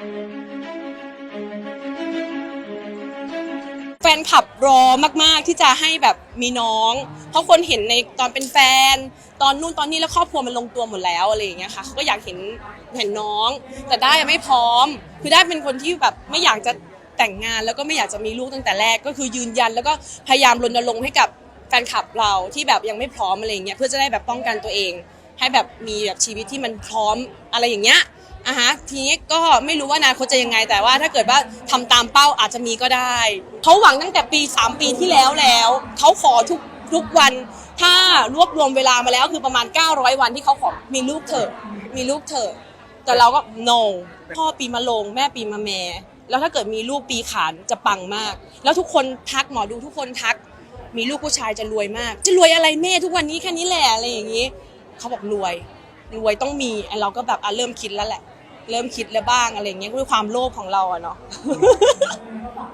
แฟนคลับรอมากๆที่จะให้แบบมีน้อง เพราะคนเห็นในตอนเป็นแฟน ตอนนู่นตอนนี้แล้วครอบครัวมันลงตัวหมดแล้วอะไรอย่างเงี้ยค่ะเขาก็อยากเห็นเห็นน้อง แต่ได้ไม่พร้อม คือได้เป็นคนที่แบบไม่อยากจะแต่งงานแล้วก็ไม่อยากจะมีลูกตั้งแต่แรกก็คือยืนยัน แล้วก็พยายามรณรงค์ให้กับแฟนคลับเราที่แบบยังไม่พร้อมอะไรอย่างเงี้ยเพื่อจะได้แบบป้องกันตัวเอง ให้แบบมีแบบชีวิตที่มันพร้อมอะไรอย่างเงี้ย อะฮะทีนี้ก็ไม่รู้ว่าอนาคตจะยังไง แต่ว่าถ้าเกิดว่าทำตามเป้าอาจจะมีก็ได้ เขาหวังตั้งแต่ปี 3 ปีที่แล้วแล้ว เขาขอทุกทุกวัน ถ้ารวบรวมเวลามาแล้วคือประมาณ 900 วันที่เขาขอมีลูกเถอะมีลูกเถอะแต่เราก็ no พ่อปีมะลงแม่ปีมะแม่แล้วถ้าเกิดมีลูกปีขานจะปังมาก แล้วทุกคนทักหมอดูทุกคนทัก มีลูกผู้ชายจะรวยมาก จะรวยอะไรแม่ทุกวันนี้แค่นี้แหละอะไรอย่างนี้ เขาบอกรวย รวยต้องมีเราก็แบบอะเริ่มคิดแล้วแหละ เริ่มคิดแล้วบ้างอะไรเงี้ยด้วยความโลภของเราอะเนาะ